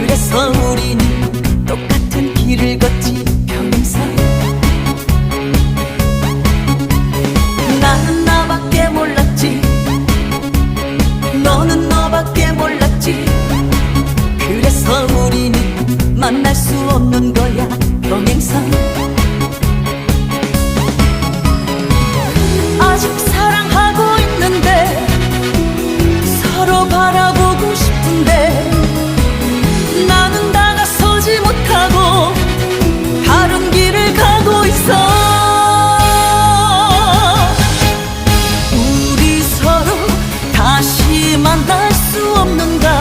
그래서 우리는 똑같은 길을 걷지 평생 나는 나밖에 몰랐지. 너는 너밖에 몰랐지. 그래서 우리는 만날 수 없는 거야 평행선 아직 사랑하고 있는데 서로 바라 만날 수 없는가?